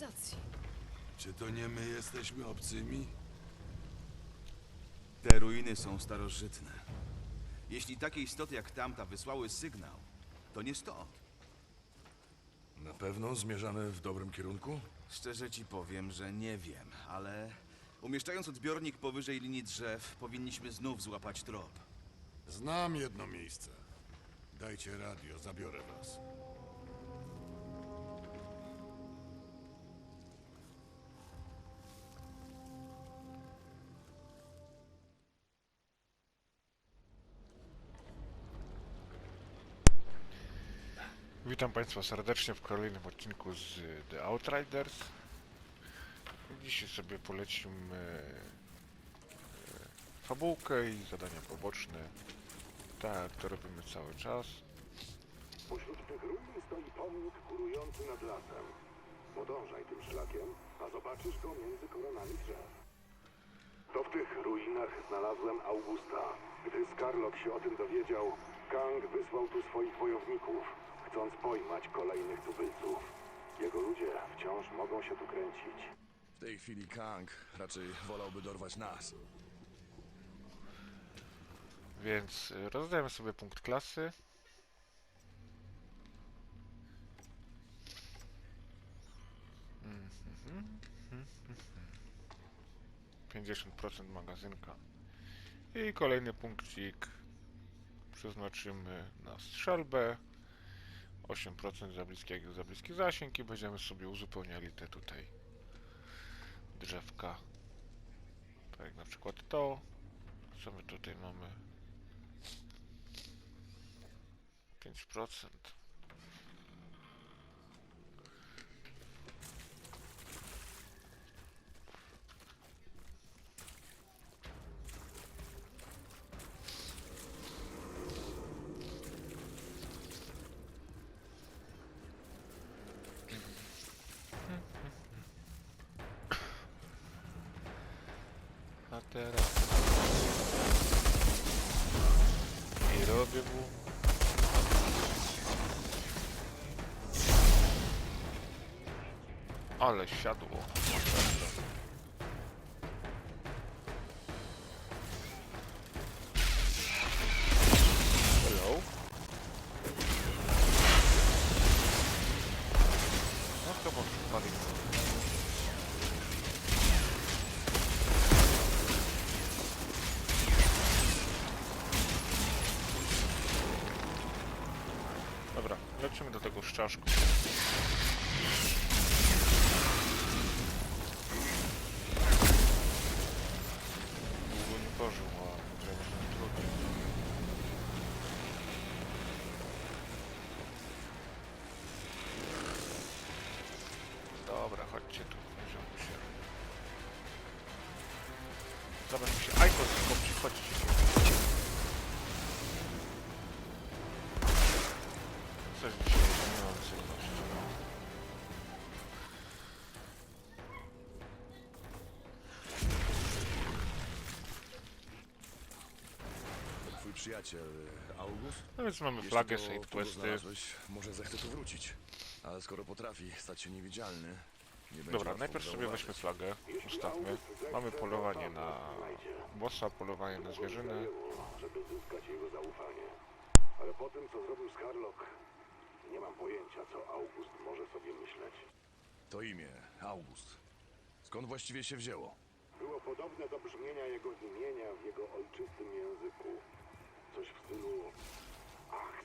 cywilizacji. Czy to nie my jesteśmy obcymi? Te ruiny są starożytne. Jeśli takie istoty jak tamta wysłały sygnał, to nie stąd. Na pewno zmierzamy w dobrym kierunku? Szczerze ci powiem, że nie wiem, ale umieszczając odbiornik powyżej linii drzew, powinniśmy znów złapać trop. Znam jedno miejsce. Dajcie radio, zabiorę was. Witam Państwa serdecznie w kolejnym odcinku z The Outriders. Dzisiaj sobie polecimy e, fabułkę i zadania poboczne. Tak, to robimy cały czas. Pośród tych ruin stoi pomnik górujący nad lasem. Podążaj tym szlakiem, a zobaczysz go między koronami drzew. To w tych ruinach znalazłem Augusta. Gdy Skarlok się o tym dowiedział, Kang wysłał tu swoich wojowników, chcąc pojmać kolejnych tubylców. Jego ludzie wciąż mogą się tu kręcić. W tej chwili Kang raczej wolałby dorwać nas. Więc rozdajemy sobie punkt klasy. Mhm. 50% magazynka. I kolejny punkcik przeznaczymy na strzelbę. 8% za bliskie, za bliski zasięg i będziemy sobie uzupełniali te tutaj drzewka. Tak jak na przykład to. Co my tutaj mamy? 5%. A teraz... I robię mu... Ale siadło. Tego szczaszku. Przyjaciel August? no więc mamy Jeśli flagę, side tu questy. znalazłeś, może zechce tu wrócić. Ale skoro potrafi stać się niewidzialny, nie będzie Dobra, łatwo najpierw go sobie zauważyć. weźmy flagę, ustawmy. Mamy polowanie na bossa, polowanie na zwierzynę. żeby zyskać jego zaufanie. Ale po tym, co zrobił Skarlok, nie mam pojęcia, co August może sobie myśleć. To imię, August. Skąd właściwie się wzięło? Było podobne do brzmienia jego imienia w jego ojczystym języku. Coś w stylu... Ach,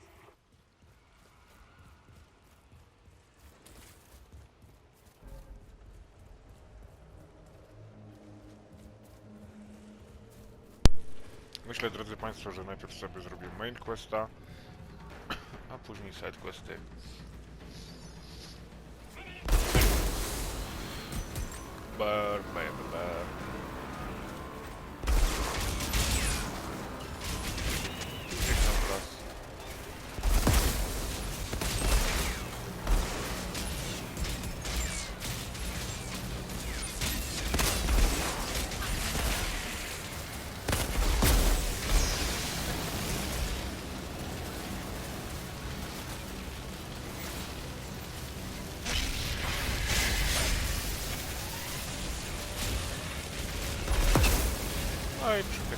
Myślę, drodzy Państwo, że najpierw sobie zrobię main questa, a później side questy. Burn, baby, burn.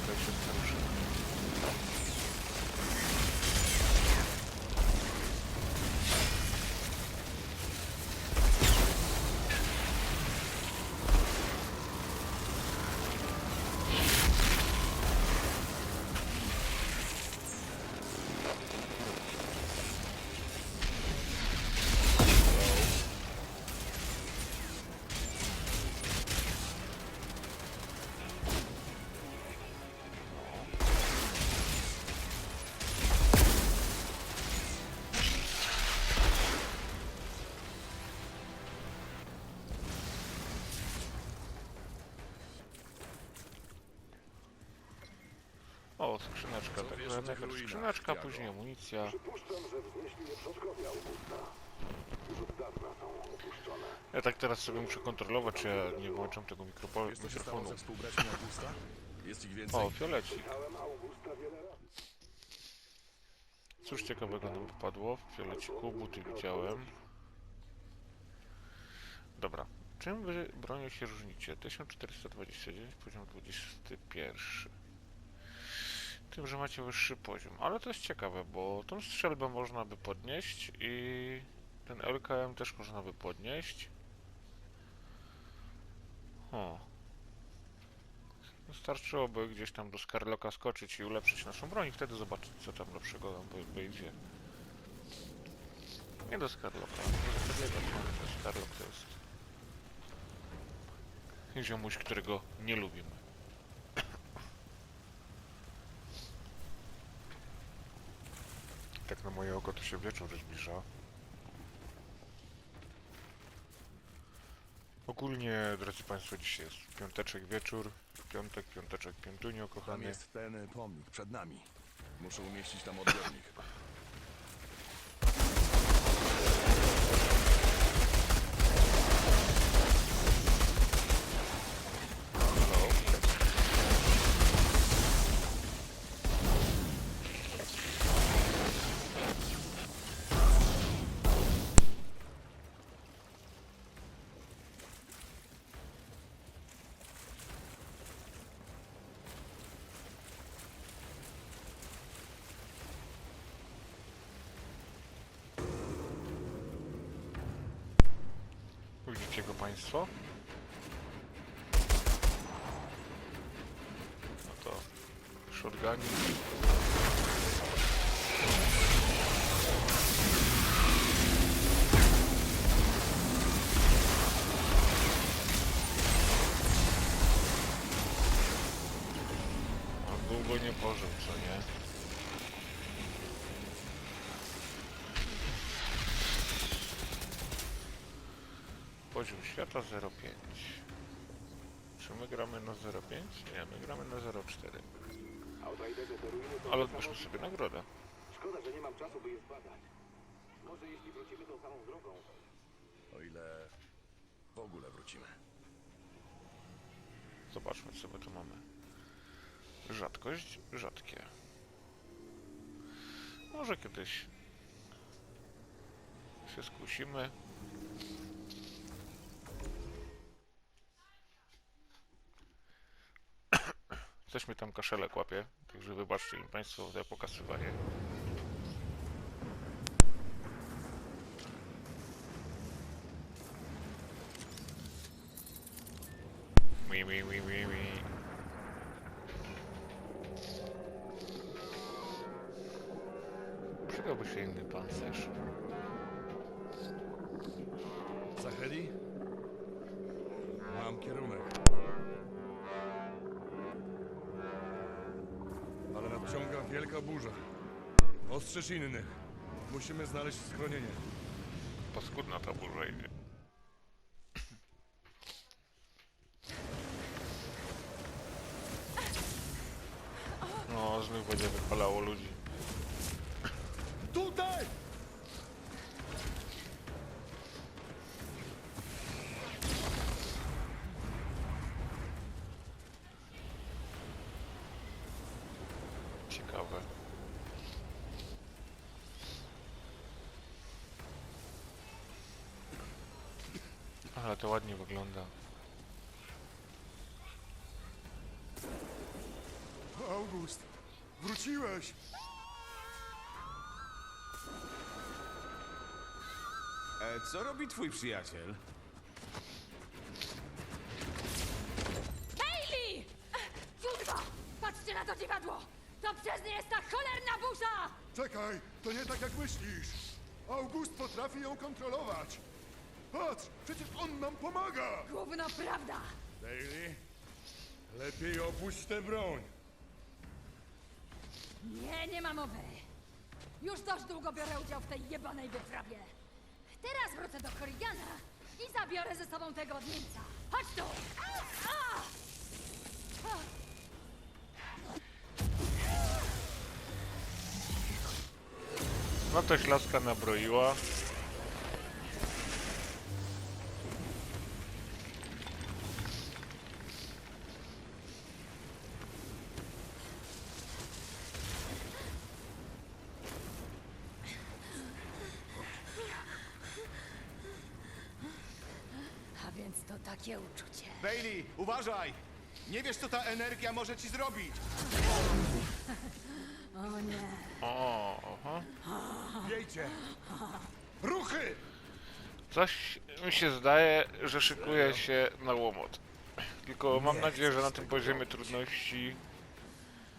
Perfection. O, skrzyneczka, tak tych najpierw skrzyneczka, później amunicja. Ja tak teraz sobie muszę kontrolować, czy ja nie włączam tego mikrofonu. więcej? O, fiolecik. Cóż ciekawego nam wypadło? W fioleciku buty widziałem. Dobra. Czym wy bronią się różnicie? 1429, poziom 21. Tym, że macie wyższy poziom. Ale to jest ciekawe, bo tą strzelbę można by podnieść i ten LKM też można by podnieść. O. Wystarczyłoby gdzieś tam do Skarloka skoczyć i ulepszyć naszą broń i wtedy zobaczyć co tam lepszego nam wy- wyjdzie. Nie do Skarloka, do jego to Skarlok to jest ziomuś, którego nie lubimy. Tak na moje oko to się wieczór zbliża. Ogólnie, drodzy Państwo, dzisiaj jest piąteczek wieczór, piątek, piąteczek, piątunio, Tam jest ten pomnik, przed nami. Muszę umieścić tam odbiornik. Widzicie go Państwo? No to shotgunik. Poziom świata 0,5. Czy my gramy na 0,5? Nie, my gramy na 0,4. Outriderzy te ruiny to Ale odbierzmy sobie nagrodę. Szkoda, że nie mam czasu, by je zbadać. Może jeśli wrócimy tą samą drogą, O ile w ogóle wrócimy. Zobaczmy, co my tu mamy. Rzadkość, rzadkie. Może kiedyś się skusimy. Coś mi tam kaszelek łapie, także wybaczcie mi Państwo za pokazywanie. Mi, mi, mi, mi, mi. Przydałby się inny pancerz. Zachedi? Mam kierunek. Wielka burza. Ostrzeż innych. Musimy znaleźć schronienie. Paskudna ta burza idzie. No, znów będzie wypalało ludzi. Tutaj! Ciekawe. Ale to ładnie wygląda. August, wróciłeś! E, co robi twój przyjaciel? Bailey! Kurwa! Patrzcie na to dziwadło! To przez nie jest ta cholerna burza! Czekaj, to nie tak jak myślisz! August potrafi ją kontrolować! Patrz, przecież on nam pomaga! Gówno prawda! Bailey, lepiej opuść tę broń! Nie, nie ma mowy! Już dość długo biorę udział w tej jebanej wyprawie. Teraz wrócę do Korigana i zabiorę ze sobą tego odmieńca. Chodź tu! A! A! A! No to ślaska nabroiła. A więc to takie uczucie. Bailey, uważaj! Nie wiesz, co ta energia może ci zrobić! O nie. O, aha. Wiejcie! Ruchy! Coś mi się zdaje, że szykuje się na łomot. Tylko mam nadzieję, że na tym poziomie trudności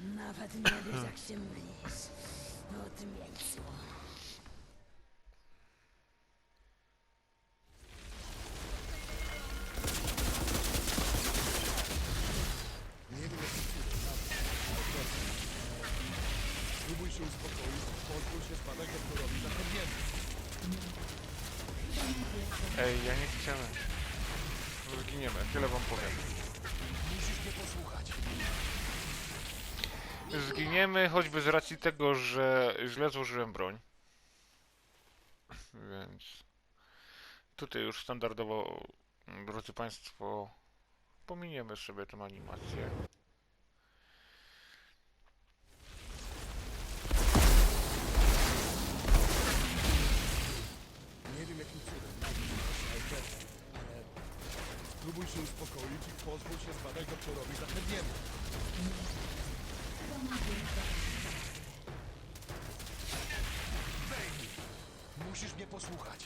Nawet nie wiesz, jak się mylisz. Odmieńcu. Spróbuj się uspokoić, pozwól się. Ej, ja nie chciałem. Zginiemy, tyle wam powiem. Musisz mnie posłuchać. Zginiemy choćby z racji tego, że źle złożyłem broń. Więc tutaj już standardowo, drodzy Państwo, pominiemy sobie tę animację. Spróbuj się uspokoić i pozwól się zbadać doktorowi zapewniemy. Bailey, musisz mnie posłuchać.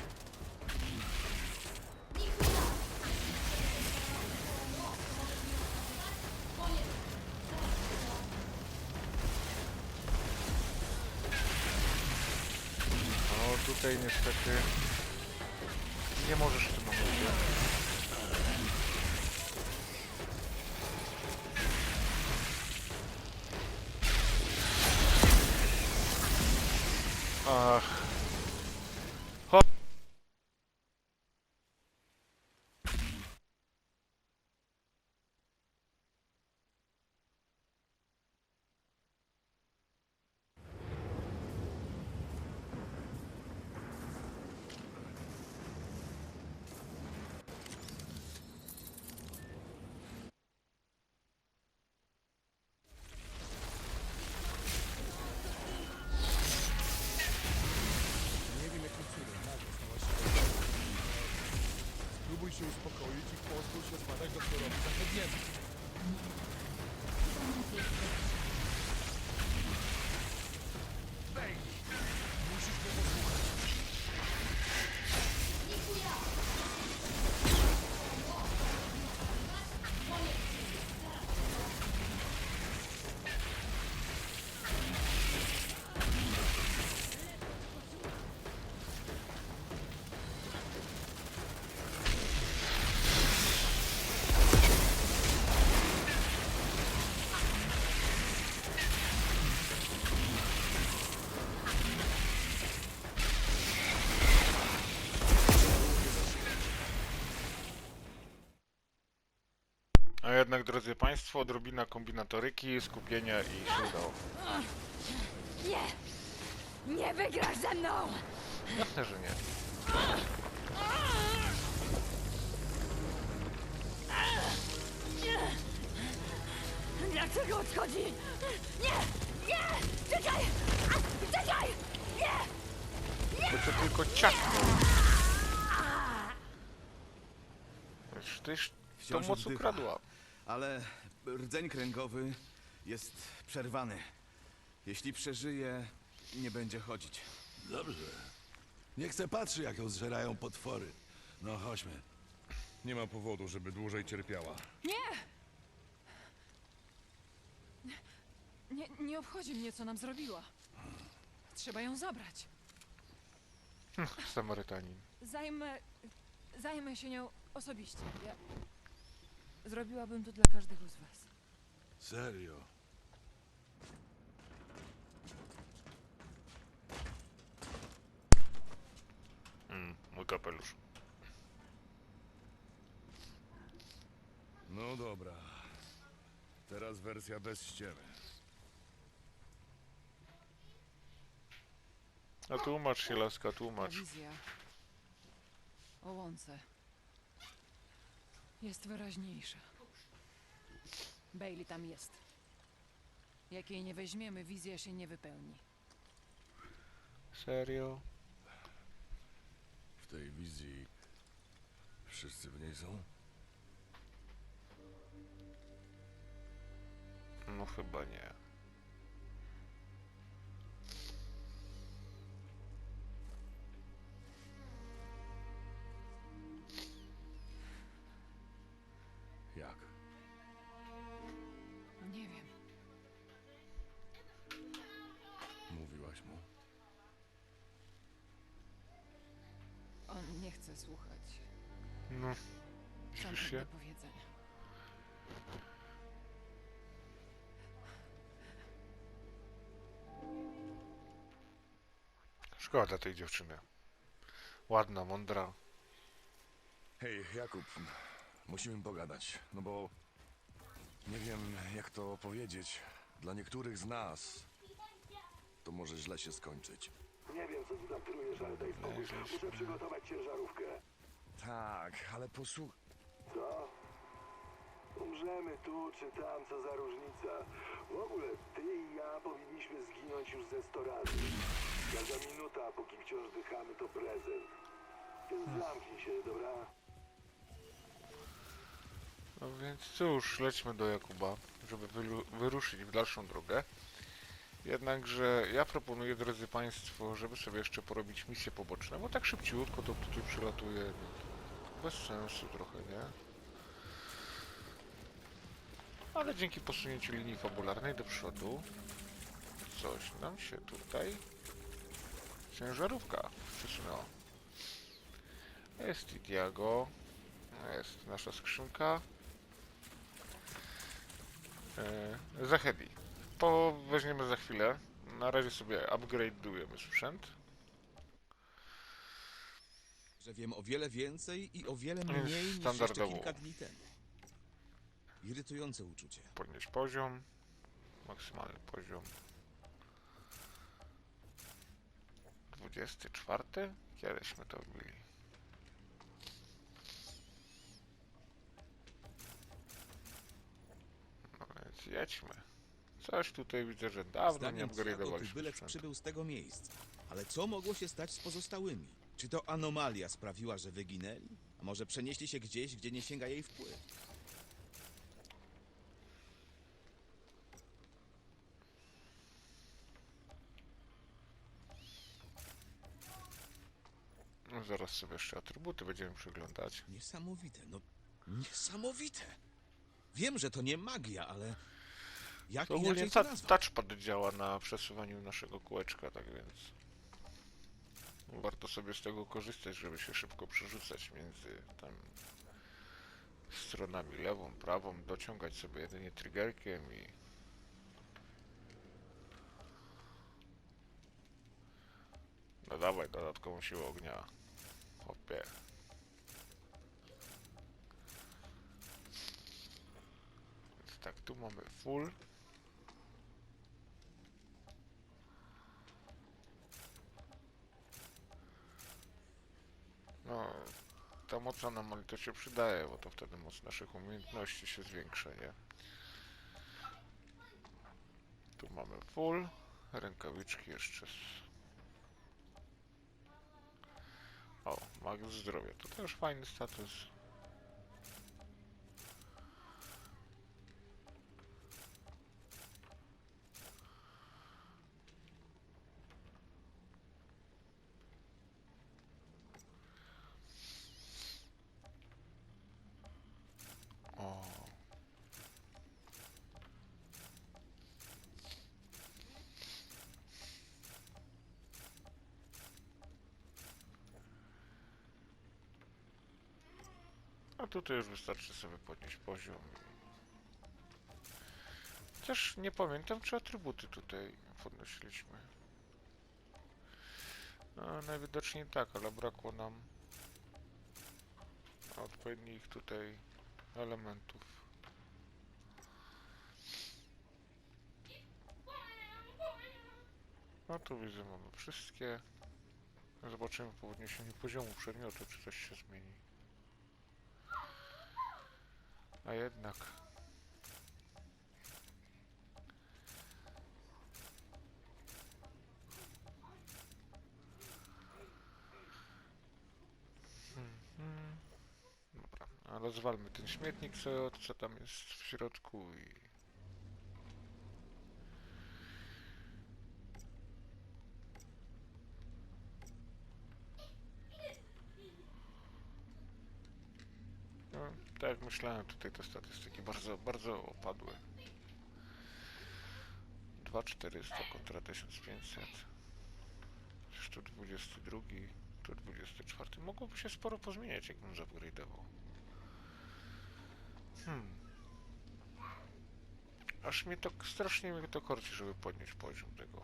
No tutaj niestety nie możesz w jednak, drodzy Państwo, odrobina kombinatoryki, skupienia i się udało. Nie! Nie wygrasz ze mną! Jasne, że nie. Dlaczego odchodzi? Nie! Nie! Czekaj! A, Czekaj! Nie! Bo to tylko Tyś tą Wciąż moc ukradła. Ale rdzeń kręgowy Jest przerwany. Jeśli przeżyje, nie będzie chodzić. Dobrze. Nie chcę patrzeć, jak ją zżerają potwory. No, chodźmy. Nie ma powodu, żeby dłużej cierpiała. Nie! Nie, nie obchodzi mnie, co nam zrobiła. Trzeba ją zabrać. Samarytanin. Zajmę. Zajmę się nią osobiście. Ja. Zrobiłabym to dla każdego z was. Serio. Mm, mój kapelusz. No dobra. Teraz wersja bez ściemy. A tłumacz się, laska, Ta tłumacz. wizja o łące jest wyraźniejsza. Bailey tam jest. Jak jej nie weźmiemy, wizja się nie wypełni. Serio? W tej wizji wszyscy w niej są? No chyba nie. Słuchać. No, Co mam dziwisz się? do powiedzenia. Szkoda tej dziewczyny. Ładna, mądra. Hej, Jakub. Musimy pogadać, no bo... Nie wiem, jak to powiedzieć. Dla niektórych z nas to może źle się skończyć. Nie wiem, co tu tam trujesz, ale daj spokój. Muszę przygotować ciężarówkę. Tak, ale posłuchaj... Co? Umrzemy tu czy tam, co za różnica. W ogóle ty i ja powinniśmy zginąć już ze 100 razy. Każda minuta, póki wciąż dychamy, to prezent. Więc zamknij się, dobra? No więc cóż, lećmy do Jakuba, żeby wylu- wyruszyć w dalszą drogę. Jednakże ja proponuję, drodzy Państwo, żeby sobie jeszcze porobić misje poboczne, bo tak szybciutko to tutaj przylatuje. Bez sensu trochę, nie? Ale dzięki posunięciu linii fabularnej do przodu coś nam się tutaj ciężarówka przesunęła. Jest Diago, jest nasza skrzynka. Yy, Zachedi. To weźmiemy za chwilę. Na razie sobie upgrade'ujemy sprzęt. Że wiem o wiele więcej i o wiele mniej niż jeszcze standardowo. kilka dni temu. Irytujące uczucie. Podnieść poziom. Maksymalny poziom. 24? Kiedyśmy to wbili. No więc jedźmy. Coś tutaj widzę, że dawno nie Zdaniem upgrade'owaliśmy tubylec sprzętu. przybył z tego miejsca. Ale co mogło się stać z pozostałymi? Czy to anomalia sprawiła, że wyginęli? A może przenieśli się gdzieś, gdzie nie sięga jej wpływ? No zaraz sobie jeszcze atrybuty będziemy przeglądać. Niesamowite, no niesamowite. Wiem, że to nie magia, ale jak To ogólnie ta, touchpad działa na przesuwaniu naszego kółeczka, tak więc warto sobie z tego korzystać, żeby się szybko przerzucać między tam stronami lewą, prawą, dociągać sobie jedynie triggerkiem i no dawaj dodatkową siłę ognia. Hopie. Więc tak, tu mamy full. No, ta moc anomalii to się przydaje, bo to wtedy moc naszych umiejętności się zwiększa, nie? Tu mamy full, rękawiczki jeszcze z... O, max zdrowia, to też fajny status. Tutaj już wystarczy sobie podnieść poziom. Też nie pamiętam, czy atrybuty tutaj podnosiliśmy. No, najwidoczniej tak, ale brakło nam odpowiednich tutaj elementów. No tu widzę, mamy wszystkie. Zobaczymy po podniesieniu poziomu przedmiotu, czy coś się zmieni. A jednak. Mhm. Dobra, a rozwalmy ten śmietnik, co, co tam jest w środku i... Tak jak myślałem, tutaj te statystyki bardzo, bardzo opadły. 2400 kontra 1500. 122, 124. Mogłoby się sporo pozmieniać, jakbym zupgrade'ował. Hmm. Aż mnie to strasznie mnie to korci, żeby podnieść poziom tego.